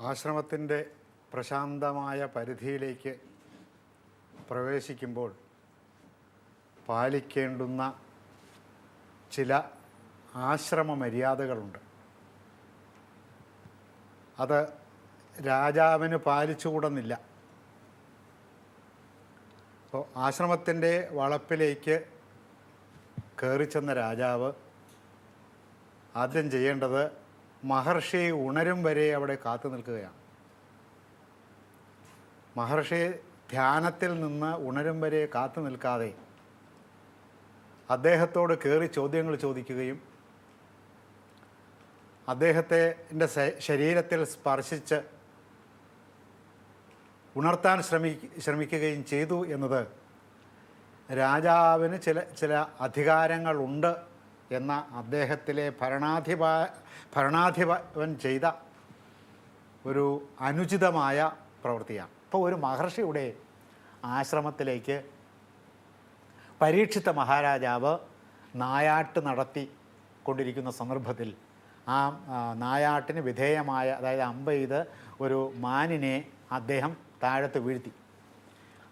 ആശ്രമത്തിന്റെ പ്രശാന്തമായ പരിധിയിലേക്ക് പ്രവേശിക്കുമ്പോൾ പാലിക്കേണ്ടുന്ന ചില ആശ്രമ മര്യാദകളുണ്ട്. അത് രാജാവിന് പാലിച്ചുകൂടുന്നില്ല. അപ്പോൾ ആശ്രമത്തിന്റെ വളപ്പിലേക്ക് കയറിച്ചെന്ന രാജാവ് ആദ്യം ചെയ്യേണ്ടത് മഹർഷി ഉണരും വരെ അവിടെ കാത്തു നിൽക്കുകയാണ്. മഹർഷി ധ്യാനത്തിൽ നിന്ന് ഉണരും വരെ കാത്തു നിൽക്കാതെ അദ്ദേഹത്തോട് കയറി ചോദ്യങ്ങൾ ചോദിക്കുകയും അദ്ദേഹത്തെ ശരീരത്തിൽ സ്പർശിച്ച് ഉണർത്താൻ ശ്രമി ശ്രമിക്കുകയും ചെയ്തു എന്നത് രാജാവിന് ചില ചില അധികാരങ്ങളുണ്ട് എന്ന അദ്ദേഹത്തിലെ ഭരണാധിപ ഭരണാധിപൻ ചെയ്ത ഒരു അനുചിതമായ പ്രവൃത്തിയാണ്. ഇപ്പോൾ ഒരു മഹർഷിയുടെ ആശ്രമത്തിലേക്ക് പരീക്ഷിത്ത മഹാരാജാവ് നായാട്ട് നടത്തി കൊണ്ടിരിക്കുന്ന സന്ദർഭത്തിൽ ആ നായാട്ടിന് വിധേയമായ അതായത് അമ്പെയ്ത് ഒരു മാനിനെ അദ്ദേഹം താഴത്ത് വീഴ്ത്തി.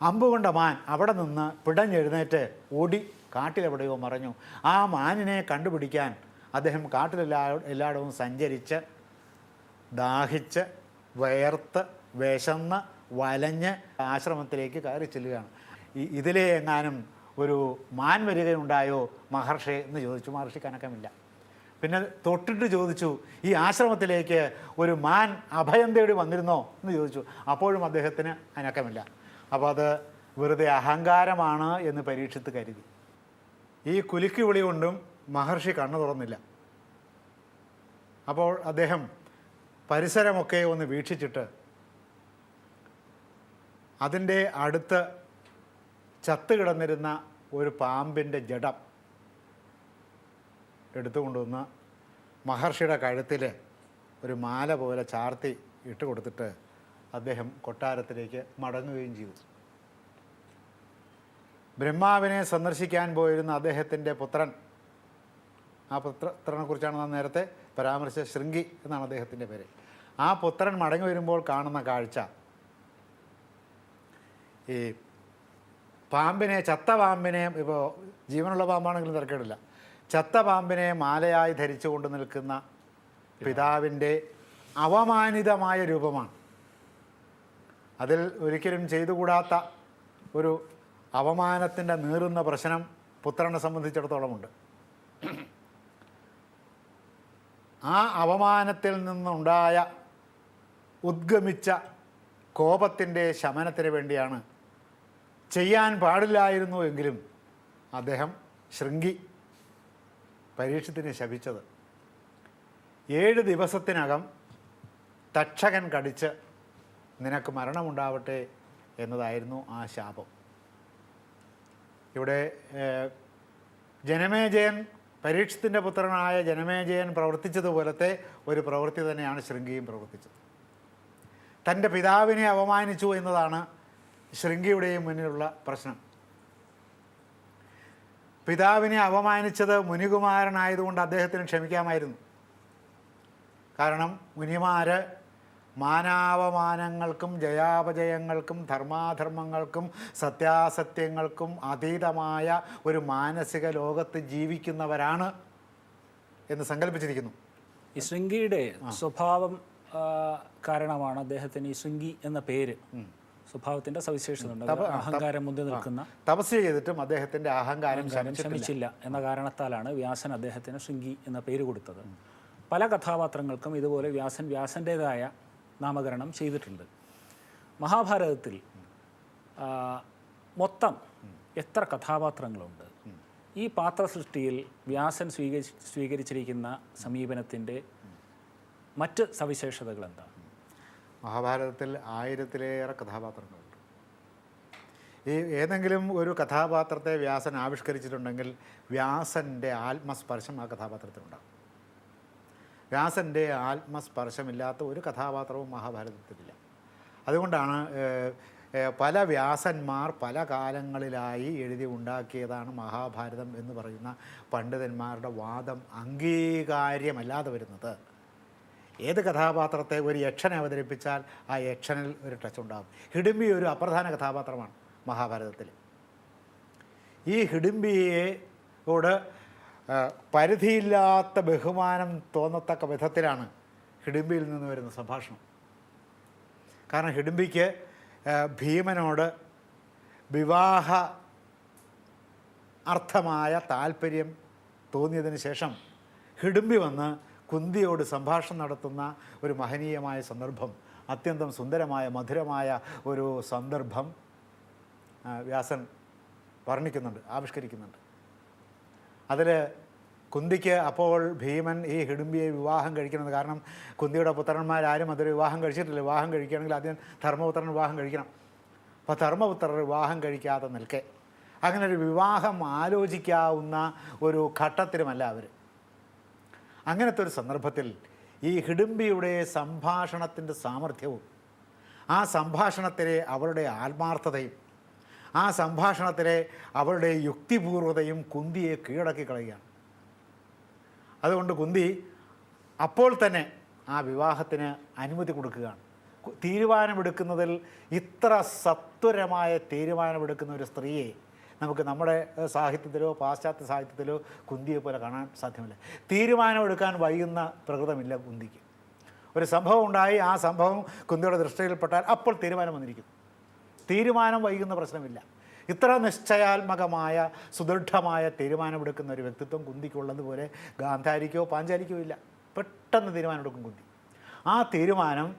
അമ്പ് കൊണ്ട മാൻ അവിടെ നിന്ന് പിടഞ്ഞെഴുന്നേറ്റ് ഓടി കാട്ടിലെവിടെയോ മറഞ്ഞു. ആ മാനിനെ കണ്ടുപിടിക്കാൻ അദ്ദേഹം കാട്ടിലെല്ലാ എല്ലായിടവും സഞ്ചരിച്ച് ദാഹിച്ച് വയർത്ത് വിശന്ന് വലഞ്ഞ് ആശ്രമത്തിലേക്ക് കയറി ചെല്ലുകയാണ്. ഇതിലെ എങ്ങാനും ഒരു മാൻ വരികയുണ്ടായോ മഹർഷി എന്ന് ചോദിച്ചു. മഹർഷി കനക്കമില്ല. പിന്നെ തൊട്ടിട്ട് ചോദിച്ചു ഈ ആശ്രമത്തിലേക്ക് ഒരു മാൻ അഭയം തേടി വന്നിരുന്നോ? എന്ന് ചോദിച്ചു. അപ്പോഴും അദ്ദേഹത്തിന് അനക്കമില്ല അപ്പോൾ അത് വെറുതെ അഹങ്കാരമാണ് എന്ന് പരീക്ഷിത്ത് കരുതി. ഈ കുലുക്കി വിളി കൊണ്ടും മഹർഷി കണ്ണു തുറന്നില്ല. അപ്പോൾ അദ്ദേഹം പരിസരമൊക്കെ ഒന്ന് വീക്ഷിച്ചിട്ട് അതിന്റെ അടുത്ത് ചത്തു കിടന്നിരുന്ന ഒരു പാമ്പിന്റെ ജഡം എടുത്തുകൊണ്ടുവന്ന് മഹർഷിയുടെ കഴുത്തിൽ ഒരു മാല പോലെ ചാർത്തി ഇട്ട് കൊടുത്തിട്ട് അദ്ദേഹം കൊട്ടാരത്തിലേക്ക് മടങ്ങുകയും ചെയ്തു. ബ്രഹ്മാവിനെ സന്ദർശിക്കാൻ പോയിരുന്ന അദ്ദേഹത്തിന്റെ പുത്രൻ ആ പുത്രനെ കുറിച്ചാണ് നാം നേരത്തെ പരാമർശിച്ച ശൃംഗി എന്നാണ് അദ്ദേഹത്തിന്റെ പേര്. ആ പുത്രൻ മടങ്ങി വരുമ്പോൾ കാണുന്ന കാഴ്ച ഈ പാമ്പിനെ ചത്ത പാമ്പിനെ ഇപ്പോൾ ജീവനുള്ള പാമ്പാണെങ്കിലും തിരക്കേടില്ല. ചത്ത പാമ്പിനെ മാലയായി ധരിച്ചുകൊണ്ട് നിൽക്കുന്ന പിതാവിന്റെ അവമാനിതമായ രൂപമാണ്. അതിൽ ഒരിക്കലും ചെയ്തുകൂടാത്ത ഒരു അവമാനത്തിന്റെ നീറുന്ന പ്രശ്നം പുത്രനെ സംബന്ധിച്ചിടത്തോളമുണ്ട്. ആ അവമാനത്തിൽ നിന്നുണ്ടായ ഉദ്ഗമിച്ച കോപത്തിന്റെ ശമനത്തിന് വേണ്ടിയാണ് ചെയ്യാൻ പാടില്ലായിരുന്നു എങ്കിലും അദ്ദേഹം ശൃംഗി പരീക്ഷത്തിന് ശപിച്ചത്. ഏഴ് ദിവസത്തിനകം തക്ഷകൻ കടിച്ച് നിനക്ക് മരണമുണ്ടാവട്ടെ എന്നതായിരുന്നു ആ ശാപം. ഇവിടെ ജനമേജയൻ പരീക്ഷത്തിന്റെ പുത്രനായ ജനമേജയൻ പ്രവർത്തിച്ചതുപോലത്തെ ഒരു പ്രവൃത്തി തന്നെയാണ് ശൃംഗിയും പ്രവർത്തിച്ചത്. തന്റെ പിതാവിനെ അവമാനിച്ചു എന്നതാണ് ശൃംഗിയുടെയും മുന്നിലുള്ള പ്രശ്നം. പിതാവിനെ അവമാനിച്ചത് മുനികുമാരനായതുകൊണ്ട് അദ്ദേഹത്തിന് ക്ഷമിക്കാമായിരുന്നു. കാരണം മുനിമാർ മാനാവമാനങ്ങൾക്കും ജയാപജയങ്ങൾക്കും ധർമാധർമ്മങ്ങൾക്കും സത്യാസത്യങ്ങൾക്കും അതീതമായ ഒരു മാനസിക ലോകത്ത് ജീവിക്കുന്നവരാണ് എന്ന് സങ്കല്പിച്ചിരിക്കുന്നു. ഈ ശൃംഗിയുടെ സ്വഭാവം കാരണമാണ് അദ്ദേഹത്തിന് ഈ ശൃംഗി എന്ന പേര്. സ്വഭാവത്തിന്റെ സവിശേഷത ഉണ്ട് അഹങ്കാരം മുന്നിൽ നിൽക്കുന്ന തപസ് ചെയ്തിട്ടും അദ്ദേഹത്തിന്റെ അഹങ്കാരം അഹങ്കാരം ശമിച്ചില്ല എന്ന കാരണത്താലാണ് വ്യാസൻ അദ്ദേഹത്തിന് ശൃംഗി എന്ന പേര് കൊടുത്തത്. പല കഥാപാത്രങ്ങൾക്കും ഇതുപോലെ വ്യാസൻ വ്യാസന്റെതായ നാമകരണം ചെയ്തിട്ടുണ്ട്. മഹാഭാരതത്തിൽ മൊത്തം എത്ര കഥാപാത്രങ്ങളുണ്ട്? ഈ പാത്ര സൃഷ്ടിയിൽ വ്യാസൻ സ്വീകരി സ്വീകരിച്ചിരിക്കുന്ന സമീപനത്തിന്റെ മറ്റ് സവിശേഷതകൾ എന്താണ് മഹാഭാരതത്തിൽ ആയിരത്തിലേറെ കഥാപാത്രങ്ങളുണ്ട്. ഈ ഏതെങ്കിലും ഒരു കഥാപാത്രത്തെ വ്യാസൻ ആവിഷ്കരിച്ചിട്ടുണ്ടെങ്കിൽ വ്യാസന്റെ ആത്മസ്പർശം ആ കഥാപാത്രത്തിനുണ്ടാകും വ്യാസന്റെ ആത്മസ്പർശമില്ലാത്ത ഒരു കഥാപാത്രവും മഹാഭാരതത്തിലില്ല. അതുകൊണ്ടാണ് പല വ്യാസന്മാർ പല കാലങ്ങളിലായി എഴുതി ഉണ്ടാക്കിയതാണ് മഹാഭാരതം എന്ന് പറയുന്ന പണ്ഡിതന്മാരുടെ വാദം അംഗീകാര്യമല്ലാതെ വരുന്നത്. ഏത് കഥാപാത്രത്തെ ഒരു യക്ഷനെ അവതരിപ്പിച്ചാൽ ആ യക്ഷനിൽ ഒരു ടച്ച് ഉണ്ടാകും. ഹിഡിംബി ഒരു അപ്രധാന കഥാപാത്രമാണ് മഹാഭാരതത്തിൽ ഈ ഹിഡിംബിയോട് പരിധിയില്ലാത്ത ബഹുമാനം തോന്നത്തക്ക വിധത്തിലാണ് ഹിഡിംബിയിൽ നിന്ന് വരുന്ന സംഭാഷണം. കാരണം ഹിഡിംബിക്ക് ഭീമനോട് വിവാഹ അർത്ഥമായ താല്പര്യം തോന്നിയതിന് ശേഷം ഹിഡുമ്പി വന്ന് കുന്തിയോട് സംഭാഷണം നടത്തുന്ന ഒരു മഹനീയമായ സന്ദർഭം അത്യന്തം സുന്ദരമായ മധുരമായ ഒരു സന്ദർഭം വ്യാസൻ വർണിക്കുന്നുണ്ട് ആവിഷ്കരിക്കുന്നുണ്ട്. അതിൽ കുന്തിക്ക് അപ്പോൾ ഭീമൻ ഈ ഹിഡുംബിയെ വിവാഹം കഴിക്കുന്നത് കാരണം കുന്തിയുടെ പുത്രന്മാരാരും അതൊരു വിവാഹം കഴിച്ചിട്ടില്ല. വിവാഹം കഴിക്കുകയാണെങ്കിൽ ആദ്യം ധർമ്മപുത്രൻ വിവാഹം കഴിക്കണം. അപ്പോൾ ധർമ്മപുത്രർ വിവാഹം കഴിക്കാതെ നിൽക്കെ. അങ്ങനെ ഒരു വിവാഹം ആലോചിക്കാവുന്ന ഒരു ഘട്ടത്തിലുമല്ല അവർ അങ്ങനത്തെ ഒരു സന്ദർഭത്തിൽ ഈ ഹിഡുംബിയുടെ സംഭാഷണത്തിന്റെ സാമർഥ്യവും ആ സംഭാഷണത്തിലെ അവളുടെ ആത്മാർത്ഥതയും ആ സംഭാഷണത്തിലെ അവരുടെ യുക്തിപൂർവതയും കുന്തിയെ കീഴടക്കി കളയുകയാണ്. അതുകൊണ്ട് കുന്തി അപ്പോൾ തന്നെ ആ വിവാഹത്തിന് അനുമതി കൊടുക്കുകയാണ്. തീരുമാനമെടുക്കുന്നതിൽ ഇത്ര സത്വരമായ തീരുമാനമെടുക്കുന്ന ഒരു സ്ത്രീയെ നമുക്ക് നമ്മുടെ സാഹിത്യത്തിലോ പാശ്ചാത്യ സാഹിത്യത്തിലോ കുന്തിയെ പോലെ കാണാൻ സാധ്യമല്ല. തീരുമാനമെടുക്കാൻ വൈകുന്ന പ്രകൃതമില്ല കുന്തിക്ക്. ഒരു സംഭവം ഉണ്ടായി ആ സംഭവം കുന്തിയുടെ ദൃഷ്ടിയിൽപ്പെട്ടാൽ അപ്പോൾ തീരുമാനം വന്നിരിക്കുന്നു തീരുമാനം വൈകുന്ന പ്രശ്നമില്ല. ഇത്ര നിശ്ചയാത്മകമായ സുദൃഢമായ തീരുമാനമെടുക്കുന്ന ഒരു വ്യക്തിത്വം കുന്തിക്കുള്ളതുപോലെ ഗാന്ധാരിക്കോ പാഞ്ചാലിക്കോ ഇല്ല. പെട്ടെന്ന് തീരുമാനമെടുക്കും കുന്തി. ആ തീരുമാനം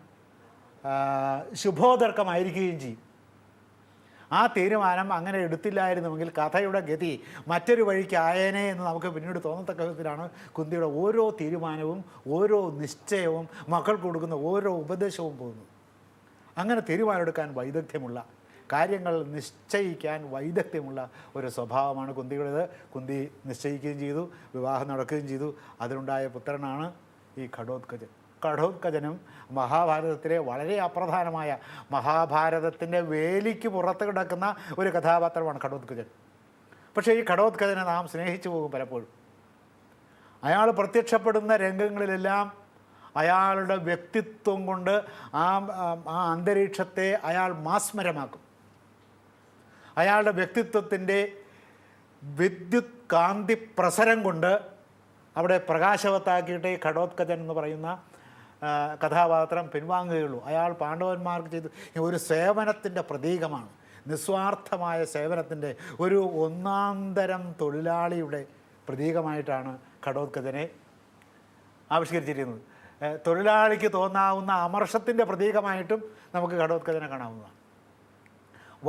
ശുഭോദർക്കമായിരിക്കുകയും ചെയ്യും. ആ തീരുമാനം അങ്ങനെ എടുത്തില്ലായിരുന്നുവെങ്കിൽ കഥയുടെ ഗതി മറ്റൊരു വഴിക്ക് ആയേനെ എന്ന് നമുക്ക് പിന്നീട് തോന്നത്തക്ക വിധത്തിലാണ് കുന്തിയുടെ ഓരോ തീരുമാനവും ഓരോ നിശ്ചയവും മക്കൾക്ക് കൊടുക്കുന്ന ഓരോ ഉപദേശവും പോകുന്നത്. അങ്ങനെ തീരുമാനമെടുക്കാൻ വൈദഗ്ധ്യമുള്ള കാര്യങ്ങൾ നിശ്ചയിക്കാൻ വൈദഗ്ധ്യമുള്ള ഒരു സ്വഭാവമാണ് കുന്തിയുടേത്. കുന്തി നിശ്ചയിക്കുകയും ചെയ്തു വിവാഹം നടക്കുകയും ചെയ്തു. അതിലുണ്ടായ പുത്രനാണ് ഈ ഘടോത്കജൻ കഠോത്കജനും മഹാഭാരതത്തിലെ വളരെ അപ്രധാനമായ മഹാഭാരതത്തിന്റെ വേലിക്ക് പുറത്ത് കിടക്കുന്ന ഒരു കഥാപാത്രമാണ് ഘടോത്കജൻ പക്ഷേ ഈ ഘടോത്കജനെ നാം സ്നേഹിച്ചു പോകും പലപ്പോഴും. അയാൾ പ്രത്യക്ഷപ്പെടുന്ന രംഗങ്ങളിലെല്ലാം അയാളുടെ വ്യക്തിത്വം കൊണ്ട് ആ ആ അന്തരീക്ഷത്തെ അയാൾ മാസ്മരമാക്കും. അയാളുടെ വ്യക്തിത്വത്തിന്റെ വിദ്യുത് കാന്തി പ്രസരം കൊണ്ട് അവിടെ പ്രകാശവത്താക്കിയിട്ട് ഘടോത്കജൻ എന്ന് പറയുന്ന കഥാപാത്രം പിൻവാങ്ങുകയുള്ളൂ. അയാൾ പാണ്ഡവന്മാർക്ക് ചെയ്ത് ഒരു സേവനത്തിന്റെ പ്രതീകമാണ്. നിസ്വാർത്ഥമായ സേവനത്തിന്റെ ഒരു ഒന്നാന്തരം തൊഴിലാളിയുടെ പ്രതീകമായിട്ടാണ് ഘടോത്കജനെ ആവിഷ്കരിച്ചിരിക്കുന്നത്. തൊഴിലാളിക്ക് തോന്നാവുന്ന അമർഷത്തിന്റെ പ്രതീകമായിട്ടും നമുക്ക് ഘടോത്കജനെ കാണാവുന്നതാണ്.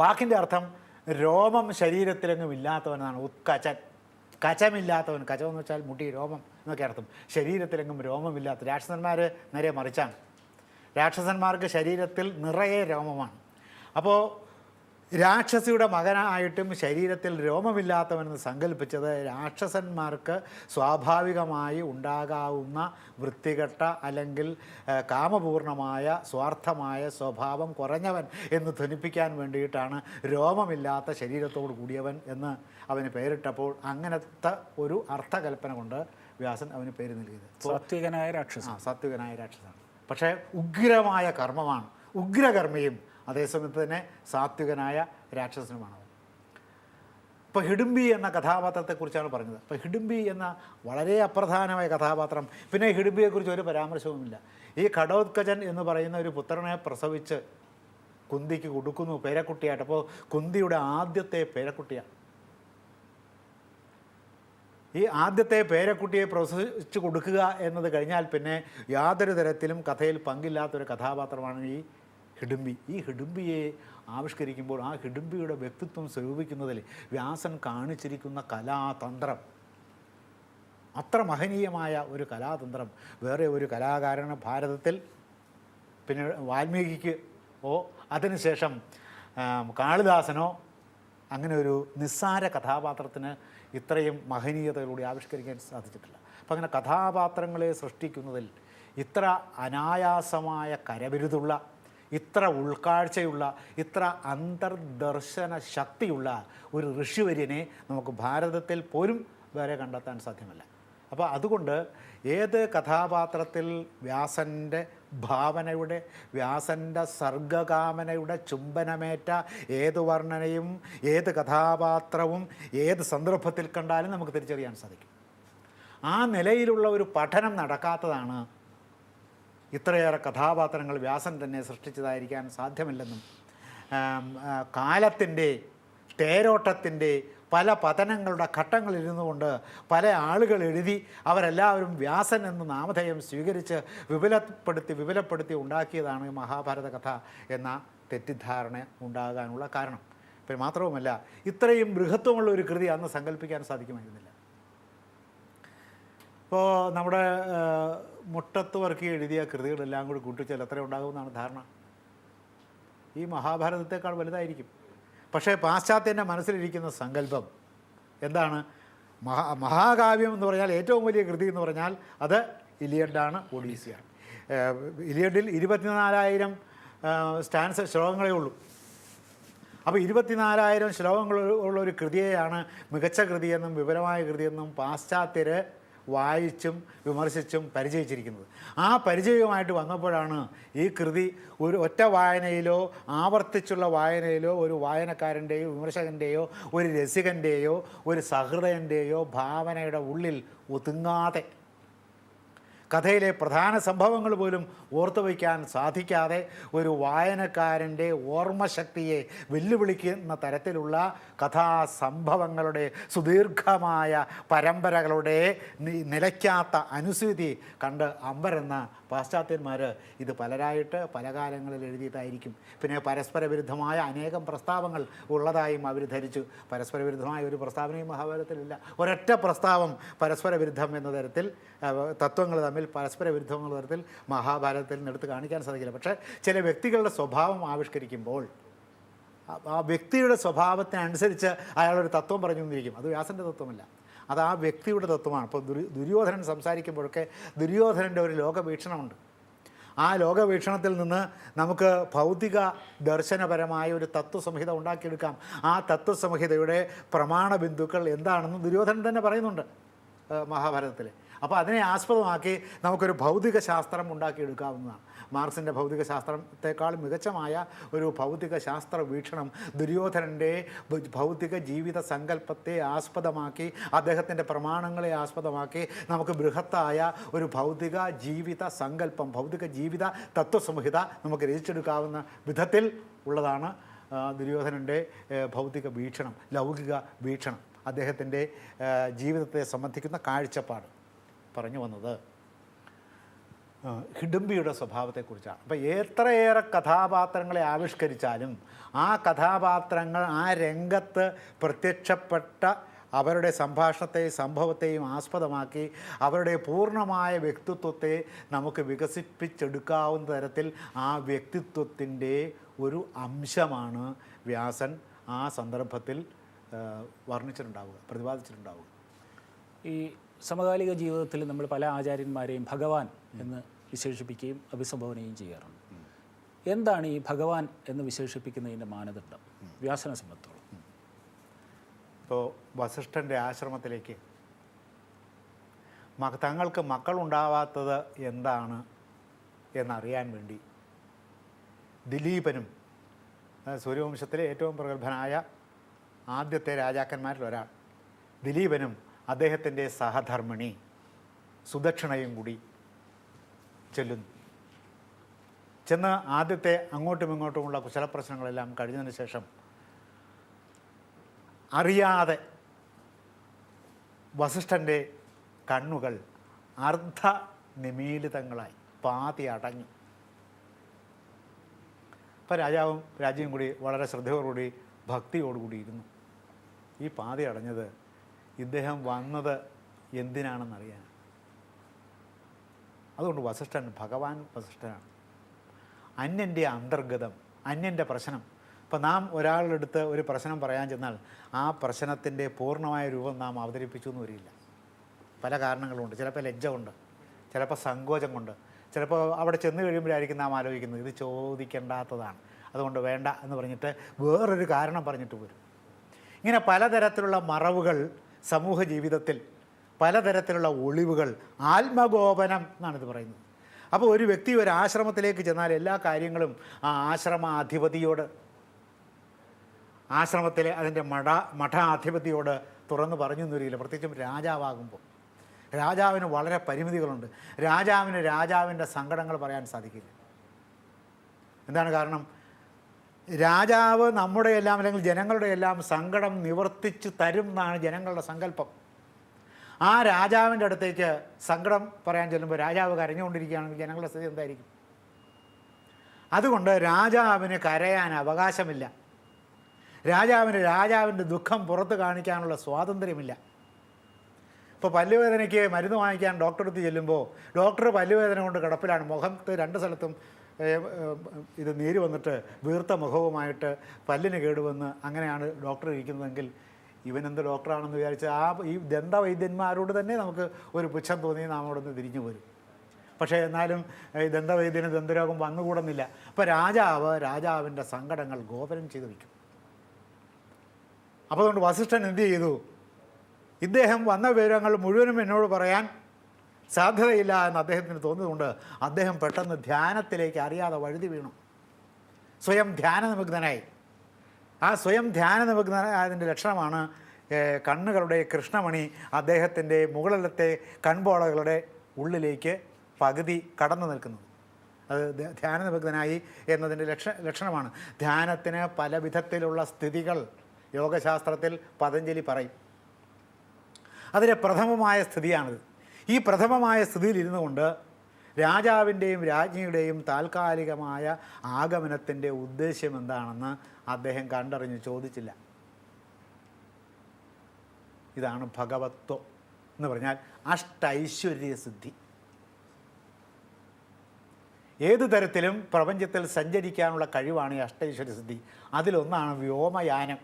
വാക്കിന്റെ അർത്ഥം രോമം ശരീരത്തിലെങ്ങും ഇല്ലാത്തവനാണ്. ഉത്കചൻ കചമില്ലാത്തവൻ. കചം എന്ന് വെച്ചാൽ മുടി രോമം എന്നൊക്കെ അർത്ഥം. ശരീരത്തിലെങ്ങും രോമമില്ലാത്ത രാക്ഷസന്മാർ നേരെ മറിച്ചാണ്. രാക്ഷസന്മാർക്ക് ശരീരത്തിൽ നിറയെ രോമമാണ്. അപ്പോൾ രാക്ഷസിയുടെ മകനായിട്ടും ശരീരത്തിൽ രോമമില്ലാത്തവനെന്ന് സങ്കല്പിച്ചത് രാക്ഷസന്മാർക്ക് സ്വാഭാവികമായി ഉണ്ടാകാവുന്ന വൃത്തികെട്ട അല്ലെങ്കിൽ കാമപൂർണമായ സ്വാർത്ഥമായ സ്വഭാവം കുറഞ്ഞവൻ എന്ന് ധനിപ്പിക്കാൻ വേണ്ടിയിട്ടാണ് രോമമില്ലാത്ത ശരീരത്തോട് കൂടിയവൻ എന്ന് അവന് പേരിട്ടപ്പോൾ അങ്ങനത്തെ ഒരു അർത്ഥകൽപ്പന കൊണ്ട് വ്യാസൻ അവന് പേര് നൽകിയത്. സാത്വികനായ രാക്ഷസ സാത്വികനായ രാക്ഷസാണ് പക്ഷേ ഉഗ്രമായ കർമ്മമാണ്. ഉഗ്രകർമ്മിയും അതേസമയത്ത് തന്നെ സാത്വികനായ രാക്ഷസനുമാണ്. ഇപ്പോൾ ഹിഡുംബി എന്ന കഥാപാത്രത്തെക്കുറിച്ചാണ് പറഞ്ഞത്. അപ്പോൾ ഹിഡുംബി എന്ന വളരെ അപ്രധാനമായ കഥാപാത്രം. പിന്നെ ഹിഡുംബിയെക്കുറിച്ച് ഒരു പരാമർശവുമില്ല. ഈ ഘടോത്കജൻ എന്ന് പറയുന്ന ഒരു പുത്രനെ പ്രസവിച്ച് കുന്തിക്ക് കൊടുക്കുന്നു പേരക്കുട്ടിയായിട്ട്. അപ്പോൾ കുന്തിയുടെ ആദ്യത്തെ പേരക്കുട്ടിയാണ് ഈ ആദ്യത്തെ പേരക്കുട്ടിയെ പ്രസവിച്ച് കൊടുക്കുക എന്നത് കഴിഞ്ഞാൽ പിന്നെ യാതൊരു തരത്തിലും കഥയിൽ പങ്കില്ലാത്തൊരു കഥാപാത്രമാണ് ഈ ഹിഡുംബി. ഈ ഹിഡുംബിയെ ആവിഷ്കരിക്കുമ്പോൾ ആ ഹിഡുംബിയുടെ വ്യക്തിത്വം സ്വരൂപിക്കുന്നതിൽ വ്യാസൻ കാണിച്ചിരിക്കുന്ന കലാതന്ത്രം അത്ര മഹനീയമായ ഒരു കലാതന്ത്രം. വേറെ ഒരു കലാകാരന് ഭാരതത്തിൽ പിന്നെ വാൽമീകിക്ക് ഓ അതിനുശേഷം കാളിദാസനോ അങ്ങനെ ഒരു നിസ്സാര കഥാപാത്രത്തിന് ഇത്രയും മഹനീയതയിലൂടെ ആവിഷ്കരിക്കാൻ സാധിച്ചിട്ടില്ല. അപ്പം അങ്ങനെ കഥാപാത്രങ്ങളെ സൃഷ്ടിക്കുന്നതിൽ ഇത്ര അനായാസമായ കരവിരുതുള്ള ഇത്ര ഉൾക്കാഴ്ചയുള്ള ഇത്ര അന്തർദർശന ശക്തിയുള്ള ഒരു ഋഷിവര്യനെ നമുക്ക് ഭാരതത്തിൽ പോലും വരെ കണ്ടെത്താൻ സാധ്യമല്ല. അപ്പോൾ അതുകൊണ്ട് ഏത് കഥാപാത്രത്തിൽ വ്യാസന്റെ ഭാവനയുടെ വ്യാസന്റെ സർഗകാമനയുടെ ചുംബനമേറ്റ ഏത് വർണനയും ഏത് കഥാപാത്രവും ഏത് സന്ദർഭത്തിൽ കണ്ടാലും നമുക്ക് തിരിച്ചറിയാൻ സാധിക്കും. ആ നിലയിലുള്ള ഒരു പഠനം നടക്കാത്തതാണ് ഇത്രയേറെ കഥാപാത്രങ്ങൾ വ്യാസൻ തന്നെ സൃഷ്ടിച്ചതായിരിക്കാൻ സാധ്യമല്ലെന്നും കാലത്തിന്റെ തേരോട്ടത്തിന്റെ പല പതനങ്ങളുടെ ഘട്ടങ്ങളിരുന്നു കൊണ്ട് പല ആളുകൾ എഴുതി അവരെല്ലാവരും വ്യാസൻ എന്ന നാമധേയം സ്വീകരിച്ച് വിപുലപ്പെടുത്തി വിപുലപ്പെടുത്തി ഉണ്ടാക്കിയതാണ് മഹാഭാരത കഥ എന്ന തെറ്റിദ്ധാരണ ഉണ്ടാകാനുള്ള കാരണം. പിന്നെ മാത്രവുമല്ല ഇത്രയും ബൃഹത്വമുള്ള ഒരു കൃതി അന്ന് സങ്കല്പിക്കാൻ സാധിക്കുമായിരുന്നില്ല. ഇപ്പോൾ നമ്മുടെ മുട്ടത്ത് വർക്കി എഴുതിയ കൃതികളെല്ലാം കൂടി കൂട്ടിച്ചാൽ എത്ര ഉണ്ടാകുമെന്നാണ് ധാരണ. ഈ മഹാഭാരതത്തെക്കാൾ വലുതായിരിക്കും. പക്ഷേ പാശ്ചാത്യന്റെ മനസ്സിലിരിക്കുന്ന സങ്കല്പം എന്താണ്? മഹാ മഹാകാവ്യം എന്ന് പറഞ്ഞാൽ ഏറ്റവും വലിയ കൃതി എന്ന് പറഞ്ഞാൽ അത് ഇലിയഡാണ് ഒഡീസിയാണ്. ഇലിയഡിൽ ഇരുപത്തിനാലായിരം സ്റ്റാൻസ് ശ്ലോകങ്ങളേ ഉള്ളൂ. അപ്പോൾ ഇരുപത്തിനാലായിരം ശ്ലോകങ്ങൾ ഉള്ള ഒരു കൃതിയെയാണ് മികച്ച കൃതിയെന്നും വിപുലമായ കൃതിയെന്നും പാശ്ചാത്യർ വായിച്ചും വിമർശിച്ചും പരിചയിച്ചിരിക്കുന്നത്. ആ പരിചയവുമായിട്ട് വന്നപ്പോഴാണ് ഈ കൃതി ഒരു ഒറ്റ വായനയിലോ ആവർത്തിച്ചുള്ള വായനയിലോ ഒരു വായനക്കാരന്റെയോ വിമർശകന്റെയോ ഒരു രസികന്റെയോ ഒരു സഹൃദയന്റെയോ ഭാവനയുടെ ഉള്ളിൽ ഒതുങ്ങാതെ കഥയിലെ പ്രധാന സംഭവങ്ങൾ പോലും ഓർത്തു വയ്ക്കാൻ സാധിക്കാതെ ഒരു വായനക്കാരന്റെ ഓർമ്മശക്തിയെ വെല്ലുവിളിക്കുന്ന തരത്തിലുള്ള കഥാസംഭവങ്ങളുടെ സുദീർഘമായ പരമ്പരകളുടെ നിലയ്ക്കാത്ത അനുസൂതി കണ്ട് അമ്പരെന്ന പാശ്ചാത്യന്മാർ ഇത് പലരായിട്ട് പല കാലങ്ങളിൽ എഴുതിയതായിരിക്കും പിന്നെ പരസ്പര വിരുദ്ധമായ അനേകം പ്രസ്താവങ്ങൾ ഉള്ളതായും അവർ ധരിച്ചു. പരസ്പര വിരുദ്ധമായ ഒരു പ്രസ്താവനയും മഹാഭാരതത്തിലില്ല. ഒരൊറ്റ പ്രസ്താവം പരസ്പര വിരുദ്ധം എന്ന തരത്തിൽ തത്വങ്ങൾ തമ്മിൽ പരസ്പര വിരുദ്ധം എന്ന തരത്തിൽ മഹാഭാരതത്തിൽ നിന്ന് എടുത്ത് കാണിക്കാൻ സാധിക്കില്ല. പക്ഷേ ചില വ്യക്തികളുടെ സ്വഭാവം ആവിഷ്കരിക്കുമ്പോൾ ആ- ആ വ്യക്തിയുടെ സ്വഭാവത്തിനനുസരിച്ച് അയാളൊരു തത്വം പറഞ്ഞു തന്നിരിക്കും അത് വ്യാസന്റെ തത്വമല്ല. അത് ആ വ്യക്തിയുടെ തത്വമാണ്. അപ്പോൾ ദുര്യ ദുര്യോധനൻ സംസാരിക്കുമ്പോഴൊക്കെ ദുര്യോധനന്റെ ഒരു ലോകവീക്ഷണമുണ്ട്. ആ ലോകവീക്ഷണത്തിൽ നിന്ന് നമുക്ക് ഭൗതിക ദർശനപരമായ ഒരു തത്വസംഹിത ഉണ്ടാക്കിയെടുക്കാം. ആ തത്വസംഹിതയുടെ പ്രമാണ ബിന്ദുക്കൾ എന്താണെന്ന് ദുര്യോധനൻ തന്നെ പറയുന്നുണ്ട് മഹാഭാരതത്തിൽ അപ്പോൾ അതിനെ ആസ്പദമാക്കി നമുക്കൊരു ഭൗതിക ശാസ്ത്രം ഉണ്ടാക്കിയെടുക്കാവുന്നതാണ്. മാർക്സിന്റെ ഭൗതിക ശാസ്ത്രത്തെക്കാൾ മികച്ചമായ ഒരു ഭൗതിക ശാസ്ത്ര വീക്ഷണം ദുര്യോധനന്റെ ഭൗതിക ജീവിത സങ്കല്പത്തെ ആസ്പദമാക്കി അദ്ദേഹത്തിന്റെ പ്രമാണങ്ങളെ ആസ്പദമാക്കി നമുക്ക് ബൃഹത്തായ ഒരു ഭൗതിക ജീവിത സങ്കല്പം ഭൗതിക ജീവിത തത്വസംഹിത നമുക്ക് രചിച്ചെടുക്കാവുന്ന വിധത്തിൽ ഉള്ളതാണ് ദുര്യോധനന്റെ ഭൗതിക വീക്ഷണം ലൗകിക വീക്ഷണം അദ്ദേഹത്തിന്റെ ജീവിതത്തെ സംബന്ധിക്കുന്ന കാഴ്ചപ്പാട്. പറഞ്ഞു വന്നത് ഹിഡുംബിയുടെ സ്വഭാവത്തെക്കുറിച്ചാണ്. അപ്പോൾ എത്രയേറെ കഥാപാത്രങ്ങളെ ആവിഷ്കരിച്ചാലും ആ കഥാപാത്രങ്ങൾ ആ രംഗത്ത് പ്രത്യക്ഷപ്പെട്ട അവരുടെ സംഭാഷണത്തെയും സംഭവത്തെയും ആസ്പദമാക്കി അവരുടെ പൂർണമായ വ്യക്തിത്വത്തെ നമുക്ക് വികസിപ്പിച്ചെടുക്കാവുന്ന തരത്തിൽ ആ വ്യക്തിത്വത്തിന്റെ ഒരു അംശമാണ് വ്യാസൻ ആ സന്ദർഭത്തിൽ വർണിച്ചിട്ടുണ്ടാവുക പ്രതിപാദിച്ചിട്ടുണ്ടാവുക. ഈ സമകാലിക ജീവിതത്തിൽ നമ്മൾ പല ആചാര്യന്മാരെയും ഭഗവാൻ എന്ന് വിശേഷിപ്പിക്കുകയും അഭിസംബോധനയും ചെയ്യാറുണ്ട്. എന്താണ് ഈ ഭഗവാൻ എന്ന് വിശേഷിപ്പിക്കുന്നതിന്റെ മാനദണ്ഡം? വ്യാസനെ സംബന്ധിച്ചോളം. ഇപ്പോൾ വസിഷ്ഠന്റെ ആശ്രമത്തിലേക്ക് തങ്ങൾക്ക് മക്കളുണ്ടാവാത്തത് എന്താണ് എന്നറിയാൻ വേണ്ടി ദിലീപനും സൂര്യവംശത്തിലെ ഏറ്റവും പ്രഗത്ഭനായ ആദ്യത്തെ രാജാക്കന്മാരിൽ ഒരാൾ ദിലീപനും അദ്ദേഹത്തിന്റെ സഹധർമ്മിണി സുദക്ഷിണയും കൂടി ചെല്ലുന്നു. ചെന്ന് ആദ്യത്തെ അങ്ങോട്ടും ഇങ്ങോട്ടുമുള്ള കുശലപ്രശ്നങ്ങളെല്ലാം കഴിഞ്ഞതിന് ശേഷം അറിയാതെ വസിഷ്ഠന്റെ കണ്ണുകൾ അർദ്ധ നിമീലിതങ്ങളായി പാതി അടഞ്ഞു. അപ്പം രാജാവും രാജ്യവും കൂടി വളരെ ശ്രദ്ധയോടുകൂടി ഭക്തിയോടുകൂടി ഇരുന്നു. ഈ പാതി അടഞ്ഞത് ഇദ്ദേഹം വന്നത് എന്തിനാണെന്നറിയാൻ അതുകൊണ്ട് വസിഷ്ഠൻ ഭഗവാൻ വസിഷ്ഠനാണ്. അന്യന്റെ അന്തർഗതം അന്യന്റെ പ്രശ്നം. ഇപ്പം നാം ഒരാളുടെ അടുത്ത് ഒരു പ്രശ്നം പറയാൻ ചെന്നാൽ ആ പ്രശ്നത്തിന്റെ പൂർണമായ രൂപം നാം അവതരിപ്പിച്ചു എന്ന് വരില്ല. പല കാരണങ്ങളുണ്ട്. ചിലപ്പോൾ ലജ്ജ കൊണ്ട് ചിലപ്പോൾ സങ്കോചം കൊണ്ട് ചിലപ്പോൾ അവിടെ ചെന്ന് കഴിയുമ്പോഴായിരിക്കും നാം ആലോചിക്കുന്നത് ഇത് ചോദിക്കേണ്ടാത്തതാണ്. അതുകൊണ്ട് വേണ്ട എന്ന് പറഞ്ഞിട്ട് വേറൊരു കാരണം പറഞ്ഞിട്ട് വരും ഇങ്ങനെ പലതരത്തിലുള്ള മറവുകൾ സമൂഹ ജീവിതത്തിൽ പലതരത്തിലുള്ള ഒളിവുകൾ ആത്മഗോപനം എന്നാണിത് പറയുന്നത്. അപ്പോൾ ഒരു വ്യക്തി ഒരു ആശ്രമത്തിലേക്ക് ചെന്നാൽ എല്ലാ കാര്യങ്ങളും ആ ആശ്രമാധിപതിയോട് ആശ്രമത്തിലെ അതിന്റെ മഠ മഠാധിപതിയോട് തുറന്നു പറഞ്ഞു തരില്ല പ്രത്യേകിച്ചും രാജാവാകുമ്പോൾ. രാജാവിന് വളരെ പരിമിതികളുണ്ട്. രാജാവിന് രാജാവിന്റെ സങ്കടങ്ങൾ പറയാൻ സാധിക്കില്ല. എന്താണ് കാരണം? രാജാവ് നമ്മുടെ എല്ലാം അല്ലെങ്കിൽ ജനങ്ങളുടെ എല്ലാം സങ്കടം നിവർത്തിച്ച് തരും എന്നാണ് ജനങ്ങളുടെ സങ്കല്പം. ആ രാജാവിന്റെ അടുത്തേക്ക് സങ്കടം പറയാൻ ചെല്ലുമ്പോൾ രാജാവ് കരഞ്ഞുകൊണ്ടിരിക്കുകയാണെങ്കിൽ ജനങ്ങളുടെ സ്ഥിതി എന്തായിരിക്കും? അതുകൊണ്ട് രാജാവിന് കരയാൻ അവകാശമില്ല. രാജാവിന് രാജാവിന്റെ ദുഃഖം പുറത്ത് കാണിക്കാനുള്ള സ്വാതന്ത്ര്യമില്ല. ഇപ്പോൾ പല്ലുവേദനയ്ക്ക് മരുന്ന് വാങ്ങിക്കാൻ ഡോക്ടറെ അടുത്ത് ചെല്ലുമ്പോൾ ഡോക്ടർ പല്ലുവേദന കൊണ്ട് കിടപ്പിലാണ്. മുഖത്ത് രണ്ട് സ്ഥലത്തും ഇത് നീര് വന്നിട്ട് വീർത്ത മുഖവുമായിട്ട് പല്ലിന് കേടുവന്ന് അങ്ങനെയാണ് ഡോക്ടർ ഇരിക്കുന്നതെങ്കിൽ ഇവനെന്ത് ഡോക്ടറാണെന്ന് വിചാരിച്ച് ആ ഈ ദന്തവൈദ്യന്മാരോട് തന്നെ നമുക്ക് ഒരു പുച്ഛം തോന്നി നാം അവിടെ നിന്ന് തിരിഞ്ഞു വരും പക്ഷേ എന്നാലും ഈ ദന്തവൈദ്യന് ദന്തരോഗം വന്നുകൂടുന്നില്ല. അപ്പോൾ രാജാവ് രാജാവിന്റെ സങ്കടങ്ങൾ ഗോപനം ചെയ്തു വയ്ക്കും. അപ്പോൾ അതുകൊണ്ട് വസിഷ്ഠൻ എന്ത് ചെയ്തു? ഇദ്ദേഹം വന്ന വിവരങ്ങൾ മുഴുവനും എന്നോട് പറയാൻ സാധ്യതയില്ല എന്ന് അദ്ദേഹത്തിന് തോന്നിയതുകൊണ്ട് അദ്ദേഹം പെട്ടെന്ന് ധ്യാനത്തിലേക്ക് അറിയാതെ വഴുതി വീണു. സ്വയം ധ്യാന നിമഗ്നനായി. ആ സ്വയം ധ്യാന നിമഗ്നനായതിന്റെ ലക്ഷണമാണ് കണ്ണുകളുടെ കൃഷ്ണമണി അദ്ദേഹത്തിന്റെ മുകളിലത്തെ കൺപോളകളുടെ ഉള്ളിലേക്ക് പകുതി കടന്നു നിൽക്കുന്നത്. അത് ധ്യ- ധ്യാന നിമഗ്നനായി എന്നതിന്റെ ലക്ഷ ലക്ഷണമാണ്. ധ്യാനത്തിന് പല വിധത്തിലുള്ള സ്ഥിതികൾ യോഗശാസ്ത്രത്തിൽ പതഞ്ജലി പറയും. അതിലെ പ്രഥമമായ സ്ഥിതിയാണിത്. ഈ പ്രഥമമായ സ്ഥിതിയിൽ ഇരുന്നു കൊണ്ട് രാജാവിന്റെയും രാജ്ഞിയുടെയും താൽക്കാലികമായ ആഗമനത്തിന്റെ ഉദ്ദേശ്യം എന്താണെന്ന് അദ്ദേഹം കണ്ടറിഞ്ഞ് ചോദിച്ചില്ല. ഇതാണ് ഭഗവത്വം എന്ന് പറഞ്ഞാൽ അഷ്ടൈശ്വര്യ സിദ്ധി. ഏതു തരത്തിലും പ്രപഞ്ചത്തിൽ സഞ്ചരിക്കാനുള്ള കഴിവാണ് ഈ അഷ്ടൈശ്വര്യ സിദ്ധി. അതിലൊന്നാണ് വ്യോമയാനം.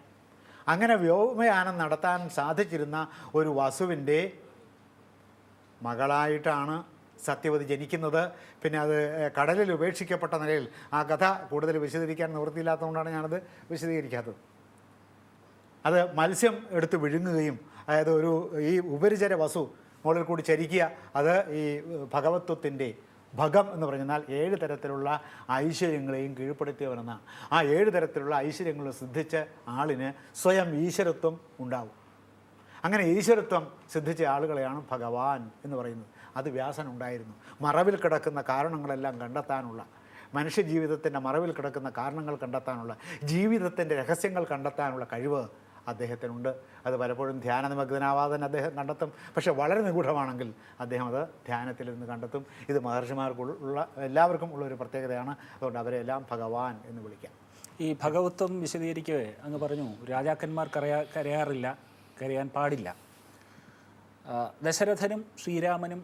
അങ്ങനെ വ്യോമയാനം നടത്താൻ സാധിച്ചിരുന്ന ഒരു വസുവിന്റെ മകളായിട്ടാണ് സത്യവതി ജനിക്കുന്നത്. പിന്നെ അത് കടലിൽ ഉപേക്ഷിക്കപ്പെട്ട നിലയിൽ ആ കഥ കൂടുതൽ വിശദീകരിക്കാൻ നിവൃത്തിയില്ലാത്തതുകൊണ്ടാണ് ഞാനത് വിശദീകരിക്കാത്തത്. അത് മത്സ്യം എടുത്ത് വിഴുങ്ങുകയും അതായത് ഒരു ഈ ഉപരിചര വസു മുകളിൽ കൂടി ചരിക്കുക അത് ഈ ഭഗവത്വത്തിന്റെ ഭഗം എന്ന് പറഞ്ഞാൽ ഏഴ് തരത്തിലുള്ള ഐശ്വര്യങ്ങളെയും കീഴ്പ്പെടുത്തിയവനെന്നാണ്. ആ ഏഴ് തരത്തിലുള്ള ഐശ്വര്യങ്ങൾ സിദ്ധിച്ച ആളിന് സ്വയം ഈശ്വരത്വം ഉണ്ടാവും. അങ്ങനെ ഈശ്വരത്വം സിദ്ധിച്ച ആളുകളെയാണ് ഭഗവാൻ എന്ന് പറയുന്നത്. അത് വ്യാസൻ ഉണ്ടായിരുന്നു മറവിൽ കിടക്കുന്ന കാരണങ്ങളെല്ലാം കണ്ടെത്താനുള്ള മനുഷ്യ ജീവിതത്തിന്റെ മറവിൽ കിടക്കുന്ന കാരണങ്ങൾ കണ്ടെത്താനുള്ള ജീവിതത്തിന്റെ രഹസ്യങ്ങൾ കണ്ടെത്താനുള്ള കഴിവ് അദ്ദേഹത്തിനുണ്ട്. അത് പലപ്പോഴും ധ്യാന നിമഗ്നാവാതെ തന്നെ അദ്ദേഹം കണ്ടെത്തും. പക്ഷെ വളരെ നിഗൂഢമാണെങ്കിൽ അദ്ദേഹം അത് ധ്യാനത്തിലിരുന്ന് കണ്ടെത്തും. ഇത് മഹർഷിമാർക്കുള്ള എല്ലാവർക്കും ഉള്ള ഒരു പ്രത്യേകതയാണ്. അതുകൊണ്ട് അവരെ എല്ലാം ഭഗവാൻ എന്ന് വിളിക്കാം. ഈ ഭഗവത്വം വിശദീകരിക്കവേ അങ്ങ് പറഞ്ഞു. രാജാക്കന്മാർ കരയാ കരയാറില്ല. കരയാൻ പാടില്ല. ദശരഥനും ശ്രീരാമനും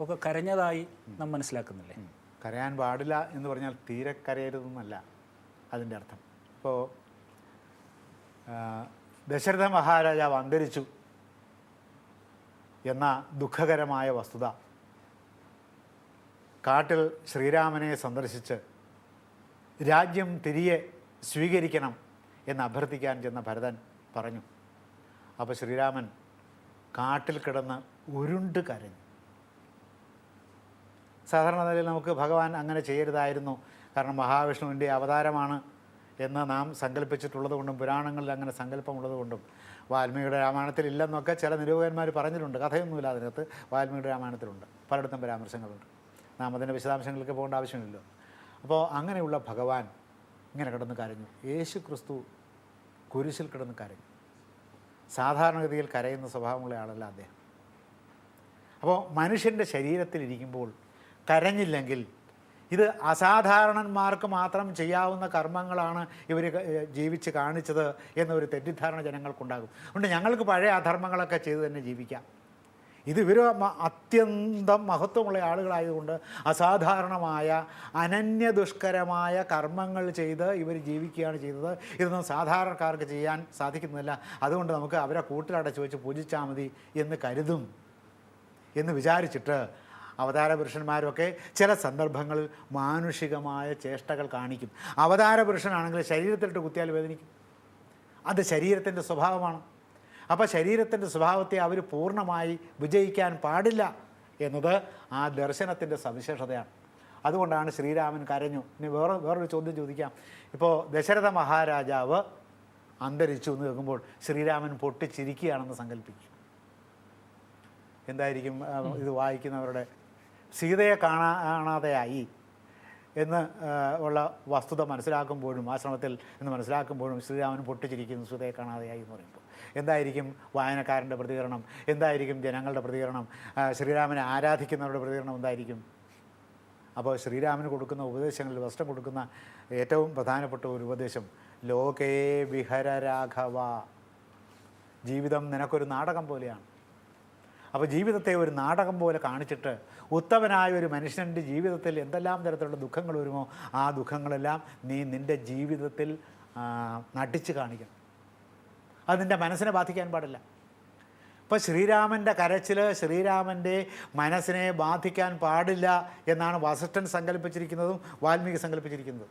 ഒക്കെ കരഞ്ഞതായി നാം മനസ്സിലാക്കുന്നില്ലേ? കരയാൻ പാടില്ല എന്ന് പറഞ്ഞാൽ തീരെ കരയരുതെന്നല്ല അതിന്റെ അർത്ഥം. ഇപ്പോൾ ദശരഥ മഹാരാജാവ് അന്തരിച്ചു എന്ന ദുഃഖകരമായ വസ്തുത കാട്ടിൽ ശ്രീരാമനെ സന്ദർശിച്ച് രാജ്യം തിരികെ സ്വീകരിക്കണം എന്ന് അഭ്യർത്ഥിക്കാൻ ചെന്ന ഭരതൻ പറഞ്ഞു. അപ്പോൾ ശ്രീരാമൻ കാട്ടിൽ കിടന്ന് ഉരുണ്ട് കരഞ്ഞു. സാധാരണ നിലയിൽ നമുക്ക് ഭഗവാൻ അങ്ങനെ ചെയ്യരുതായിരുന്നു. കാരണം മഹാവിഷ്ണുവിന്റെ അവതാരമാണ് എന്ന് നാം സങ്കല്പിച്ചിട്ടുള്ളത് കൊണ്ടും പുരാണങ്ങളിൽ അങ്ങനെ സങ്കല്പമുള്ളത് കൊണ്ടും വാൽമീകിയുടെ രാമായണത്തിൽ ഇല്ലെന്നൊക്കെ ചില നിരൂപകന്മാർ പറഞ്ഞിട്ടുണ്ട്. കഥയൊന്നുമില്ല അതിനകത്ത്. വാൽമീകിയുടെ രാമായണത്തിലുണ്ട്. പലയിടത്തും പരാമർശങ്ങളുണ്ട്. നാം അതിന്റെ വിശദാംശങ്ങളിലേക്ക് പോകേണ്ട ആവശ്യമില്ലല്ലോ. അപ്പോൾ അങ്ങനെയുള്ള ഭഗവാൻ ഇങ്ങനെ കിടന്ന് കരഞ്ഞു. യേശു ക്രിസ്തു കുരിശിൽ കിടന്ന് കരഞ്ഞു. സാധാരണഗതിയിൽ കരയുന്ന സ്വഭാവമുള്ള ആളല്ല അദ്ദേഹം. അപ്പോൾ മനുഷ്യന്റെ ശരീരത്തിലിരിക്കുമ്പോൾ കരഞ്ഞില്ലെങ്കിൽ ഇത് അസാധാരണന്മാർക്ക് മാത്രം ചെയ്യാവുന്ന കർമ്മങ്ങളാണ് ഇവർ ജീവിച്ച് കാണിച്ചത് എന്നൊരു തെറ്റിദ്ധാരണ ജനങ്ങൾക്കുണ്ടാകും. അതുകൊണ്ട് ഞങ്ങൾക്ക് പഴയ അധർമ്മങ്ങളൊക്കെ ചെയ്തു തന്നെ ജീവിക്കാം. ഇത് ഇവർ അത്യന്തം മഹത്വമുള്ള ആളുകളായതുകൊണ്ട് അസാധാരണമായ അനന്യ ദുഷ്കരമായ കർമ്മങ്ങൾ ചെയ്ത് ഇവർ ജീവിക്കുകയാണ് ചെയ്തത്. ഇതൊന്നും സാധാരണക്കാർക്ക് ചെയ്യാൻ സാധിക്കുന്നില്ല അതുകൊണ്ട് നമുക്ക് അവരെ കൂട്ടിലടച്ചു വെച്ച് പൂജിച്ചാൽ മതി എന്ന് കരുതും എന്ന് വിചാരിച്ചിട്ട് അവതാര പുരുഷന്മാരൊക്കെ ചില സന്ദർഭങ്ങളിൽ മാനുഷികമായ ചേഷ്ടകൾ കാണിക്കും. അവതാര പുരുഷനാണെങ്കിൽ ശരീരത്തിലിട്ട് കുത്തിയാൽ വേദനിക്കും. അത് ശരീരത്തിന്റെ സ്വഭാവമാണ്. അപ്പോൾ ശരീരത്തിന്റെ സ്വഭാവത്തെ അവർ പൂർണമായി വിജയിക്കാൻ പാടില്ല എന്നത് ആ ദർശനത്തിന്റെ സവിശേഷതയാണ്. അതുകൊണ്ടാണ് ശ്രീരാമൻ കരഞ്ഞു. ഇനി വേറെ വേറൊരു ചോദ്യം ചോദിക്കാം. ഇപ്പോൾ ദശരഥ മഹാരാജാവ് അന്തരിച്ചു എന്ന് കേൾക്കുമ്പോൾ ശ്രീരാമൻ പൊട്ടിച്ചിരിക്കുകയാണെന്ന് സങ്കല്പിക്കും. എന്തായിരിക്കും ഇത് വായിക്കുന്നവരുടെ സീതയെ കാണാ കാണാതെയായി എന്ന് ഉള്ള വസ്തുത മനസ്സിലാക്കുമ്പോഴും ആശ്രമത്തിൽ എന്ന് മനസ്സിലാക്കുമ്പോഴും ശ്രീരാമൻ പൊട്ടിച്ചിരിക്കുന്നു സീതയെ കാണാതെയായി എന്ന് പറയുമ്പോൾ. എന്തായിരിക്കും വായനക്കാരന്റെ പ്രതികരണം? എന്തായിരിക്കും ജനങ്ങളുടെ പ്രതികരണം? ശ്രീരാമനെ ആരാധിക്കുന്നവരുടെ പ്രതികരണം എന്തായിരിക്കും? അപ്പോൾ ശ്രീരാമന് കൊടുക്കുന്ന ഉപദേശങ്ങളിൽ വസ്ത്രം കൊടുക്കുന്ന ഏറ്റവും പ്രധാനപ്പെട്ട ഒരു ഉപദേശം ലോകേ വിഹര രാഘവ. ജീവിതം നിനക്കൊരു നാടകം പോലെയാണ്. അപ്പോൾ ജീവിതത്തെ ഒരു നാടകം പോലെ കാണിച്ചിട്ട് ഉത്തമനായ ഒരു മനുഷ്യന്റെ ജീവിതത്തിൽ എന്തെല്ലാം തരത്തിലുള്ള ദുഃഖങ്ങൾ വരുമോ ആ ദുഃഖങ്ങളെല്ലാം നീ നിന്റെ ജീവിതത്തിൽ നടിച്ച് കാണിക്കണം. അത് നിന്റെ മനസ്സിനെ ബാധിക്കാൻ പാടില്ല. ഇപ്പോൾ ശ്രീരാമന്റെ കരച്ചിൽ ശ്രീരാമന്റെ മനസ്സിനെ ബാധിക്കാൻ പാടില്ല എന്നാണ് വസിഷ്ഠൻ സങ്കല്പിച്ചിരിക്കുന്നതും വാൽമീകി സങ്കല്പിച്ചിരിക്കുന്നതും.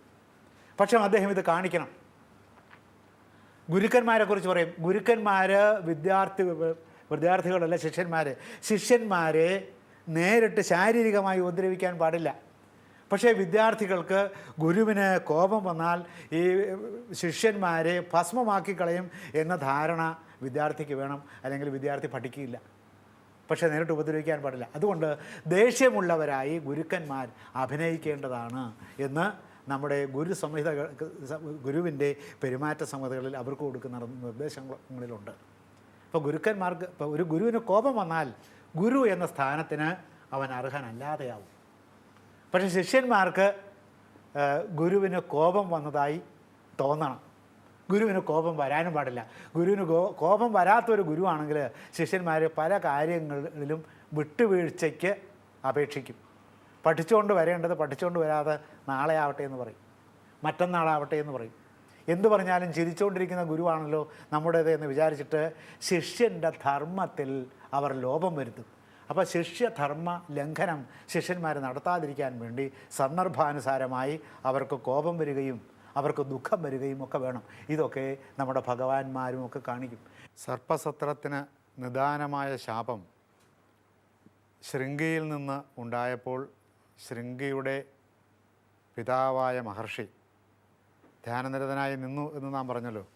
പക്ഷേ അദ്ദേഹം ഇത് കാണിക്കണം. ഗുരുക്കന്മാരെക്കുറിച്ച് പറയും. ഗുരുക്കന്മാർ വിദ്യാർത്ഥി വിദ്യാർത്ഥികളല്ല ശിഷ്യന്മാർ ശിഷ്യന്മാരെ നേരിട്ട് ശാരീരികമായി ഉപദ്രവിക്കാൻ പാടില്ല. പക്ഷേ വിദ്യാർത്ഥികൾക്ക് ഗുരുവിന് കോപം വന്നാൽ ഈ ശിഷ്യന്മാരെ ഭസ്മമാക്കി കളയും എന്ന ധാരണ വിദ്യാർത്ഥിക്ക് വേണം. അല്ലെങ്കിൽ വിദ്യാർത്ഥി പഠിക്കില്ല. പക്ഷേ നേരിട്ട് ഉപദ്രവിക്കാൻ പാടില്ല. അതുകൊണ്ട് ദേഷ്യമുള്ളവരായി ഗുരുക്കന്മാർ അഭിനയിക്കേണ്ടതാണ് എന്ന് നമ്മുടെ ഗുരു സംഹിത ഗുരുവിന്റെ പെരുമാറ്റ സംഹിതകളിൽ അവർക്ക് കൊടുക്കുന്ന നിർദ്ദേശങ്ങളിലുണ്ട്. അപ്പോൾ ഗുരുക്കന്മാർക്ക് ഇപ്പോൾ ഒരു ഗുരുവിന് കോപം വന്നാൽ ഗുരു എന്ന സ്ഥാനത്തിന് അവൻ അർഹനല്ലാതെയാവും. പക്ഷേ ശിഷ്യന്മാർക്ക് ഗുരുവിന് കോപം വന്നതായി തോന്നണം. ഗുരുവിന് കോപം വരാനും പാടില്ല. ഗുരുവിന് കോപം വരാത്തൊരു ഗുരുവാണെങ്കിൽ ശിഷ്യന്മാർ പല കാര്യങ്ങളിലും വിട്ടുവീഴ്ചയ്ക്ക് അപേക്ഷിക്കും. പഠിച്ചുകൊണ്ട് വരേണ്ടത് പഠിച്ചുകൊണ്ട് വരാതെ നാളെ ആവട്ടെ എന്ന് പറയും. മറ്റന്നാളാവട്ടെ എന്ന് പറയും. എന്തു പറഞ്ഞാലും ചിരിച്ചുകൊണ്ടിരിക്കുന്ന ഗുരുവാണല്ലോ നമ്മുടേത് എന്ന് വിചാരിച്ചിട്ട് ശിഷ്യന്റെ ധർമ്മത്തിൽ അവർ ലോപം വരുത്തും. അപ്പോൾ ശിഷ്യധർമ്മ ലംഘനം ശിഷ്യന്മാർ നടത്താതിരിക്കാൻ വേണ്ടി സന്ദർഭാനുസാരമായി അവർക്ക് കോപം വരികയും അവർക്ക് ദുഃഖം വരികയും ഒക്കെ വേണം. ഇതൊക്കെ നമ്മുടെ ഭഗവാന്മാരും ഒക്കെ കാണിക്കും. സർപ്പസത്രത്തിന് നിദാനമായ ശാപം ശൃംഗിയിൽ നിന്ന് ഉണ്ടായപ്പോൾ ശൃംഗിയുടെ പിതാവായ മഹർഷി ധ്യാനനിരതനായി നിന്നു എന്ന് നാം പറഞ്ഞല്ലോ.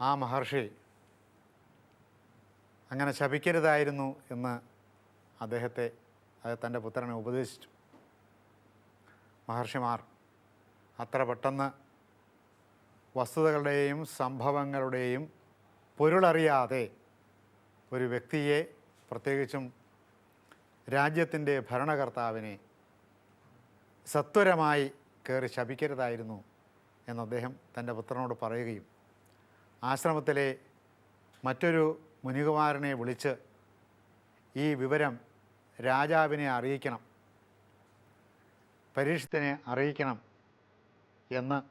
ആ മഹർഷി അങ്ങനെ ശപിക്കരുതായിരുന്നു എന്ന് അദ്ദേഹത്തെ തന്റെ പുത്രനെ ഉപദേശിച്ചു. മഹർഷിമാർ അത്ര പെട്ടെന്ന് വസ്തുതകളുടെയും സംഭവങ്ങളുടെയും പൊരുളറിയാതെ ഒരു വ്യക്തിയെ പ്രത്യേകിച്ചും രാജ്യത്തിന്റെ ഭരണകർത്താവിനെ സത്വരമായി കയറി ശപിക്കരുതായിരുന്നു എന്ന് അദ്ദേഹം തന്റെ പുത്രനോട് പറയുകയും ആശ്രമത്തിലെ മറ്റൊരു മുനികുമാരനെ വിളിച്ച് ഈ വിവരം രാജാവിനെ അറിയിക്കണം. പരീക്ഷത്തിനെ അറിയിക്കണം എന്ന്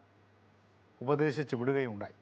ഉപദേശിച്ചു വിടുകയുണ്ടായി.